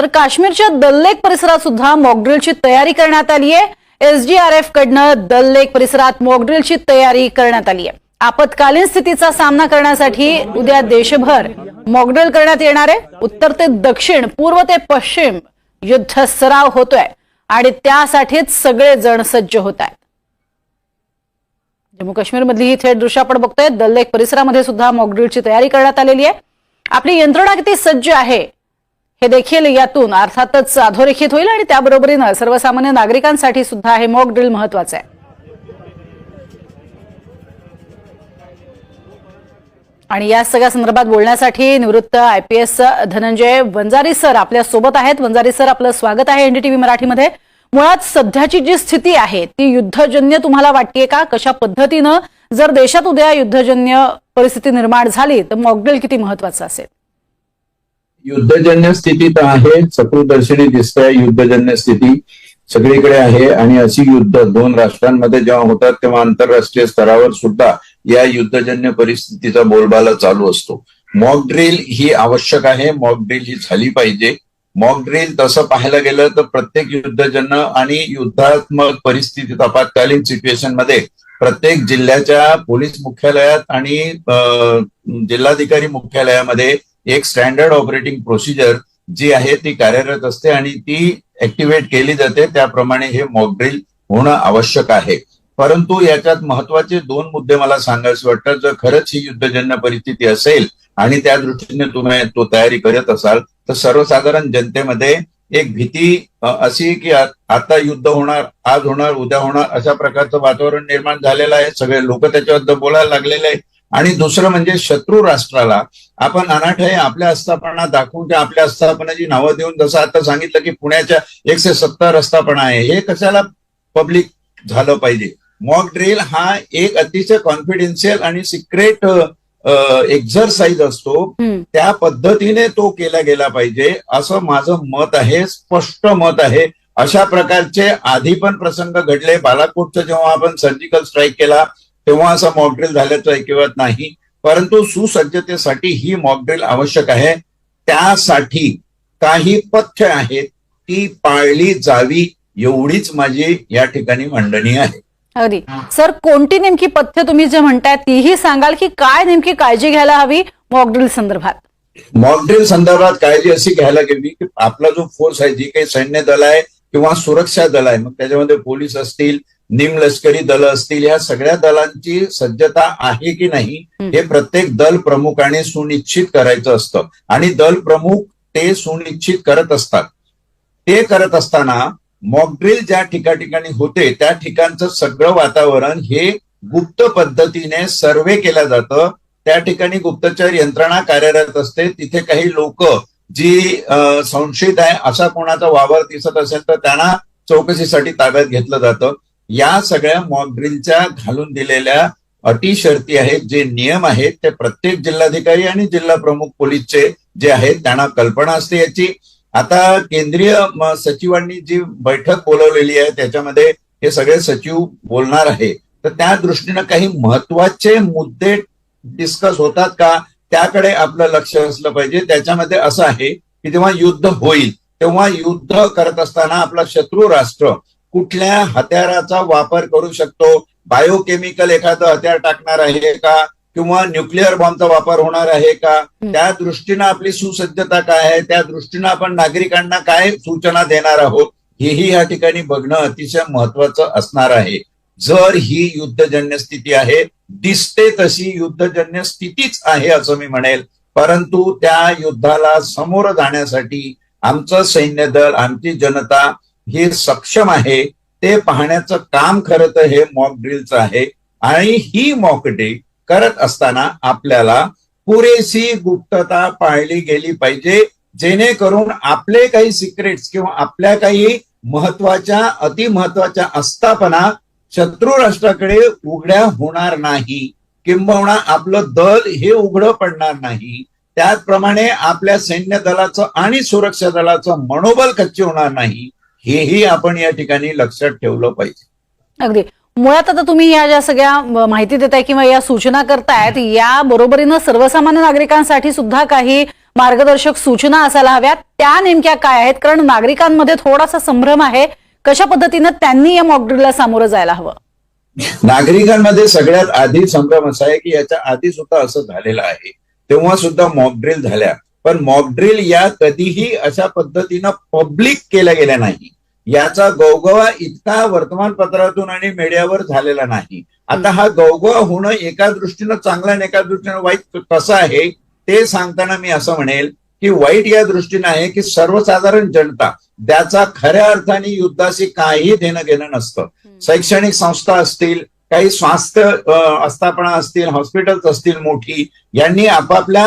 तर काश्मीरच्या दल लेक परिसरात सुद्धा मॉकड्रिलची तयारी करण्यात आली आहे एसडीआरएफ कडनं दल लेक परिसरात मॉकड्रिलची तयारी करण्यात आली आहे आपत्कालीन स्थितीचा सामना करण्यासाठी उद्या देशभर मॉकड्रिल करण्यात येणार आहे. उत्तर ते दक्षिण पूर्व ते पश्चिम युद्ध सराव होतोय आणि त्यासाठीच सगळे जण सज्ज होत आहेत जम्मू काश्मीरमधली ही थेट दृश्य आपण बघतोय. दल्लेक परिसरामध्ये सुद्धा मॉकड्रिलची तयारी करण्यात आलेली आहे. आपली यंत्रणा किती सज्ज आहे हे देखील यातून अर्थातच अधोरेखित होईल आणि त्याबरोबरीनं सर्वसामान्य नागरिकांसाठी सुद्धा हे मॉक ड्रिल महत्वाचं आहे. आणि या सगळ्या संदर्भात बोलण्यासाठी निवृत्त I P S Dhananjay Vanjari sir आपल्यासोबत आहेत. वंजारी सर आपलं स्वागत आहे एनडीटीव्ही मराठीमध्ये. मुळात सध्याची जी स्थिती आहे ती युद्धजन्य तुम्हाला वाटते का? कशा पद्धतीनं? जर देशात उद्या युद्धजन्य परिस्थिती निर्माण झाली तर मॉकड्रिल किती महत्वाचं असेल? युद्धजन्य स्थिती तर आहे चक्रुदर्शनी दिसते युद्धजन्य स्थिती सगळीकडे आहे. आणि अशी युद्ध दोन राष्ट्रांमध्ये जेव्हा होतात तेव्हा आंतरराष्ट्रीय स्तरावर सुद्धा या युद्धजन्य परिस्थितीचा बोलबाला चालू असतो. मॉक ड्रिल ही आवश्यक आहे. मॉक ड्रिल ही झाली पाहिजे. मॉक ड्रिल तसं पाहायला गेलं तर प्रत्येक युद्धजन्य आणि युद्धात्मक परिस्थितीत आपत्कालीन सिच्युएशनमध्ये प्रत्येक जिल्ह्याच्या पोलीस मुख्यालयात आणि जिल्हाधिकारी मुख्यालयामध्ये एक स्टँडर्ड ऑपरेटिंग प्रोसिजर जी आहे ती कार्यरत असते आणि ती ऍक्टिव्हेट केली जाते. त्याप्रमाणे हे मॉकड्रिल होणं आवश्यक आहे. परंतु याच्यात महत्त्वाचे दोन मुद्दे मला सांगायचे वाटतात. जर खरंच ही युद्धजन्य परिस्थिती असेल आणि त्या दृष्टीने तुम्ही तो तयारी करत असाल तर सर्वसाधारण जनतेमध्ये एक भीती अशी की आता युद्ध होणार आज होणार उद्या होणार अशा प्रकारचं वातावरण निर्माण झालेलं आहे. सगळे लोक त्याच्याबद्दल बोलायला लागलेले आहेत. आणि दुसरं म्हणजे शत्रू राष्ट्राला. आपण अनाठाई आपल्या आस्थापना दाखवून त्या आपल्या आस्थापनाची नावं देऊन जसं आता सांगितलं की पुण्याच्या एकशे सत्तर आस्थापना आहे हे कशाला पब्लिक झालं पाहिजे? मॉक ड्रिल हा एक अतिशय कॉन्फिडेन्शियल आणि सिक्रेट एक्झरसाइज असतो. त्या पद्धतीने तो केला गेला पाहिजे. असं माझं मत आहे स्पष्ट मत आहे. अशा प्रकारचे आधी पण प्रसंग घडले. बालाकोटचं जेव्हा आपण सर्जिकल स्ट्राईक केला तेव्हा असं मॉकड्रिल झाल्याचं ऐकिवत नाही. परंतु सुसज्जतेसाठी ही मॉकड्रिल आवश्यक आहे. त्यासाठी काही पथ्य आहेत ती पाळली जावी एवढीच माझी या ठिकाणी मांडणी आहे. अगदी. सर कोणती नेमकी पथ्य तुम्ही जे म्हणताय तीही सांगाल की काय नेमकी काळजी घ्यायला हवी मॉकड्रिल संदर्भात? मॉकड्रिल संदर्भात काळजी अशी घ्यायला गेली की आपला जो फोर्स आहे जी काही सैन्य दल आहे किंवा सुरक्षा दल आहे मग त्याच्यामध्ये पोलीस असतील निमलष्करी दल असतील या सगळ्या दलांची सज्जता आहे की नाही. हे प्रत्येक दल प्रमुखाने सुनिश्चित करायचं असतं. आणि दल प्रमुख ते सुनिश्चित करत असतात. ते करत असताना मॉकड्रिल ज्या ठिका ठिकाणी होते त्या ठिकाणचं सगळं वातावरण हे गुप्त पद्धतीने सर्वे केलं जातं. त्या ठिकाणी गुप्तचर यंत्रणा कार्यरत असते. तिथे काही लोक जी संशयित आहे असा कोणाचा वावर दिसत असेल तर त्यांना चौकशीसाठी ताब्यात घेतलं जातं. या सगळ्या मॉकड्रिलच्या घालून दिलेल्या अटी शर्ती आहेत जे नियम आहेत ते प्रत्येक जिल्हाधिकारी आणि जिल्हा प्रमुख पोलीसचे जे आहेत त्यांना कल्पना असते याची. आता केंद्रीय सचिवांनी जी बैठक बोलवलेली आहे त्याच्यामध्ये हे सगळे सचिव बोलणार आहे तर त्या दृष्टीनं काही महत्त्वाचे मुद्दे डिस्कस होतात का? त्याकडे आपलं लक्ष असलं पाहिजे. त्याच्यामध्ये असं आहे की जेव्हा युद्ध होईल तेव्हा युद्ध करत असताना आपला शत्रू राष्ट्र कुठल्या हत्याराचा वापर करू शकतो? बायोकेमिकल एखादं हत्यार टाकणार आहे का? किंवा न्यूक्लिअर बॉम्बचा वापर होणार आहे का? त्या दृष्टीनं आपली सुसज्जता काय आहे? त्या दृष्टीनं आपण नागरिकांना काय सूचना देणार आहोत? हेही या ठिकाणी बघणं अतिशय महत्वाचं असणार आहे. जर ही युद्धजन्य स्थिती आहे दिसते तशी युद्धजन्य स्थितीच आहे असं मी म्हणेल. परंतु त्या युद्धाला समोर जाण्यासाठी आमचं सैन्य दल आमची जनता ही सक्षम आहे ते पाहण्याचं काम खरं तर हे मॉक ड्रिलचं आहे. आणि ही मॉक ड्रिल करत असताना आपल्याला पुरेशी गुप्तता पाळली गेली पाहिजे जेणेकरून आपले काही सिक्रेट्स किंवा आपल्या काही महत्त्वाच्या अतिमहत्वाच्या आस्थापना शत्रू राष्ट्राकडे उघड्या होणार नाही. किंबहुना आपलं दल हे उघडं पडणार नाही. त्याचप्रमाणे आपल्या सैन्य दलाचं आणि सुरक्षा दलाचं मनोबल कच्चे होणार नाही. हेही आपण या ठिकाणी लक्षात ठेवलं पाहिजे. अगदी. मुळात आता तुम्ही या ज्या सगळ्या माहिती देताय किंवा या सूचना करतायत या बरोबरीनं सर्वसामान्य नागरिकांसाठी सुद्धा काही मार्गदर्शक सूचना असायला हव्यात. त्या नेमक्या काय आहेत? कारण नागरिकांमध्ये थोडासा संभ्रम आहे. कशा पद्धतीनं त्यांनी या मॉकड्रिलला सामोरं जायला हवं? नागरिकांमध्ये सगळ्यात आधी संभ्रम असा आहे की याच्या आधी सुद्धा असं झालेलं आहे. तेव्हा सुद्धा मॉकड्रिल झाल्या. पण मॉकड्रिल या कधीही अशा पद्धतीनं पब्लिक केल्या गेल्या नाही. याचा गौगवा इतका वर्तमानपत्रातून आणि मीडियावर झालेला नाही. आता हा गौगवा होणं एका दृष्टीनं चांगला आणि एका दृष्टीनं वाईट कसं आहे ते सांगताना मी असं म्हणेल की वाईट या दृष्टीनं आहे की सर्वसाधारण जनता त्याचा खऱ्या अर्थाने युद्धाशी काही देणं घेणं नसतं शैक्षणिक संस्था असतील काही स्वास्थ्य आस्थापना असतील हॉस्पिटल्स असतील मोठी यांनी आपापल्या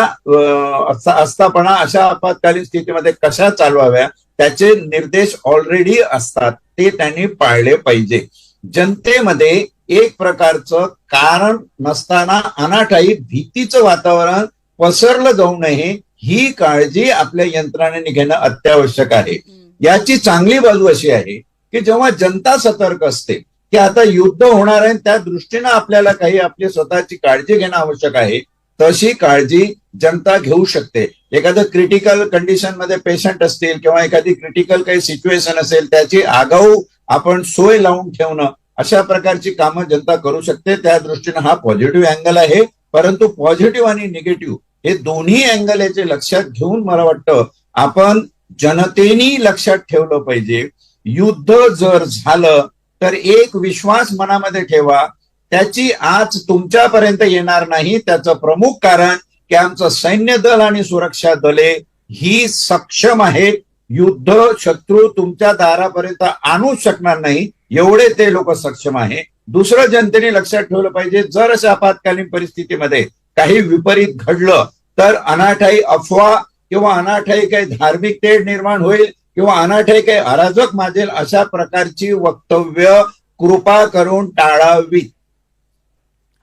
आस्थापना अशा आपत्कालीन स्थितीमध्ये कशा चालवाव्या त्याचे निर्देश ऑलरेडी असतात ते त्यांनी पाळले पाहिजे. जनतेमध्ये एक प्रकारचं कारण नसताना अनाठाई भीतीचं वातावरण पसरलं जाऊ नये ही काळजी आपल्या यंत्रणेने घेणं अत्यावश्यक आहे. याची चांगली बाजू अशी आहे की जेव्हा जनता सतर्क असते की आता युद्ध होणार आहे त्या दृष्टीनं आपल्याला काही आपली स्वतःची काळजी घेणं आवश्यक आहे. तशी काळजी जनता घेऊ शकते. एखादं क्रिटिकल कंडिशनमध्ये पेशंट असतील किंवा एखादी क्रिटिकल काही सिच्युएशन असेल त्याची आगाऊ आपण सोय लावून ठेवणं अशा प्रकारची कामं जनता करू शकते. त्या दृष्टीनं हा पॉझिटिव्ह अँगल आहे. परंतु पॉझिटिव्ह आणि निगेटिव्ह हे दोन्ही अँगल याचे लक्षात घेऊन मला वाटतं आपण जनतेनी लक्षात ठेवलं पाहिजे. युद्ध जर झालं तर एक विश्वास मनामध्ये ठेवा. त्याची आज तुमच्यापर्यंत येणार नाही. त्याचं प्रमुख कारण की आमचं सैन्य दल आणि सुरक्षा दले ही सक्षम आहेत. युद्ध शत्रू तुमच्या दारापर्यंत आणू शकणार नाही. एवढे ते लोक सक्षम आहे. दुसरं जनतेने लक्षात ठेवलं पाहिजे जर अशा आपत्कालीन परिस्थितीमध्ये काही विपरीत घडलं तर अनाठाई अफवा किंवा अनाठाई काही धार्मिक तेढ निर्माण होईल. किंवा अनाठाई काही अराजक माजेल अशा प्रकारची वक्तव्य कृपा करून टाळावी.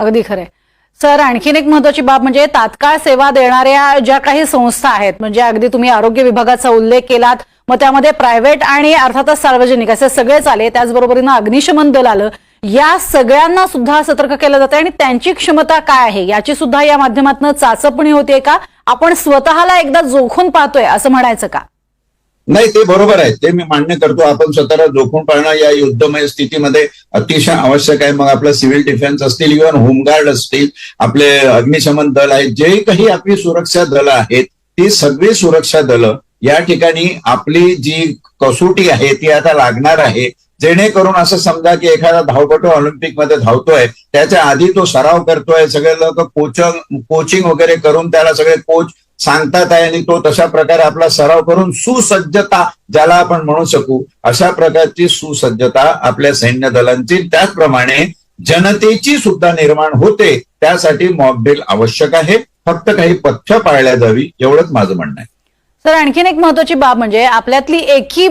अगदी खरंय. सर आणखीन एक महत्वाची बाब म्हणजे तात्काळ सेवा देणाऱ्या ज्या काही संस्था आहेत म्हणजे अगदी तुम्ही आरोग्य विभागाचा उल्लेख केलात मग त्यामध्ये प्रायव्हेट आणि अर्थातच सार्वजनिक असे सगळेच आले त्याचबरोबरीनं अग्निशमन दल आलं या सगळ्यांना सुद्धा सतर्क केलं जातं आणि त्यांची क्षमता काय आहे याची सुद्धा या माध्यमातून चाचपणी होते का? आपण स्वतःला एकदा जोखून पाहतोय असं म्हणायचं का? नाही ते बरोबर आहे. ते मी मान्य करतो. आपण स्वतःला जोखून पाळणं या युद्धमय स्थितीमध्ये अतिशय आवश्यक आहे. मग आपलं सिव्हिल डिफेन्स असतील इव्हन होमगार्ड असतील आपले अग्निशमन दल आहेत जे काही आपली सुरक्षा दलं आहेत ती सगळी सुरक्षा दलं या ठिकाणी आपली जी कसोटी आहे ती आता लागणार आहे. जेणेकरून असं समजा की एखादा धावपटू ऑलिम्पिकमध्ये धावतोय त्याच्या आधी तो सराव करतोय सगळे लोक कोचिंग कोचिंग वगैरे करून त्याला सगळे कोच सांगतात आहे आणि तो तशा प्रकारे आपला सराव करून सुसज्जता ज्याला आपण म्हणू शकू अशा प्रकारची सुसज्जता आपल्या सैन्य दलांची. त्याचप्रमाणे जनतेची सुद्धा निर्माण होते त्यासाठी मॉकड्रिल आवश्यक आहे. फक्त काही पथ्य पाळल्या जावी एवढंच माझं म्हणणं आहे. सर आणखीन एक महत्वाची बाब म्हणजे आपल्यातली एकी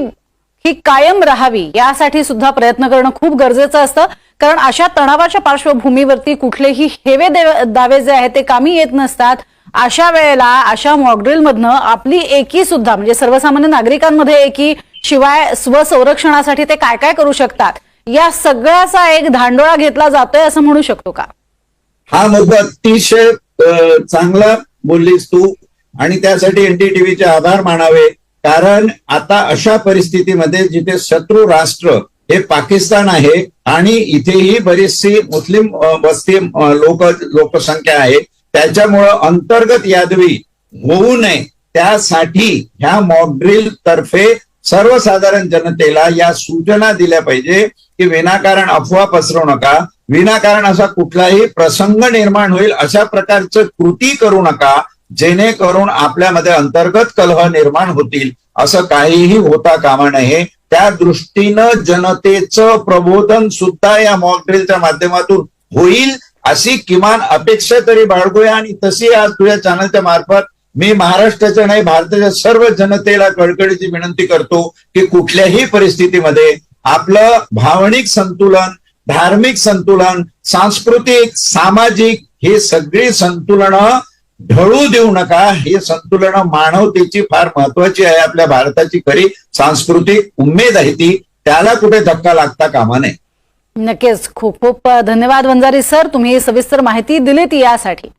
ही कायम राहावी यासाठी सुद्धा प्रयत्न करणं खूप गरजेचं असतं. कारण अशा तणावाच्या पार्श्वभूमीवरती कुठलेही हेवे दावे जे आहेत ते कामी येत नसतात. अशा वेळेला अशा मॉकड्रिलमधनं आपली एकी सुद्धा म्हणजे सर्वसामान्य नागरिकांमध्ये एकी शिवाय स्वसंरक्षणासाठी ते काय काय करू शकतात? या सगळ्याचा एक धांडोळा घेतला जातोय असं म्हणू शकतो का? हा मुद्दा अतिशय चांगला बोललीस तू आणि त्यासाठी एनडीटीव्हीचे आभार मानावे. कारण आता अशा परिस्थितीमध्ये जिथे शत्रू राष्ट्र हे पाकिस्तान आहे आणि इथेही बरीचशी मुस्लिम वस्ती लोक लोकसंख्या आहे त्याच्यामुळं अंतर्गत यादवी होऊ नये. त्यासाठी ह्या मॉकड्रिल तर्फे सर्वसाधारण जनतेला या सूचना दिल्या पाहिजे की विनाकारण अफवा पसरवू नका. विनाकारण असा कुठलाही प्रसंग निर्माण होईल अशा प्रकारचं कृती करू नका जेणेकरून आपल्यामध्ये अंतर्गत कलह निर्माण होतील. असं काहीही होता कामा नये. त्या दृष्टीनं जनतेचं प्रबोधन सुद्धा या मॉकड्रिलच्या माध्यमातून होईल. अशी किमान अपेक्षा तरी बाळगूया आणि तशी आज तुझ्या चॅनलच्या मार्फत मी महाराष्ट्राच्या नाही भारताच्या सर्व जनतेला कळकळीची विनंती करतो की कुठल्याही परिस्थितीमध्ये आपलं भावनिक संतुलन धार्मिक संतुलन सांस्कृतिक सामाजिक हे सगळी संतुलन ढळू देऊ नका. हे संतुलन मानवतेची फार महत्वाची आहे. आपल्या भारताची खरी सांस्कृतिक उमेद आहे ती. त्याला कुठे धक्का लागता कामा नये. नक्कीच खूप खूप धन्यवाद वंजारी सर तुम्ही सविस्तर माहिती दिलीत यासाठी.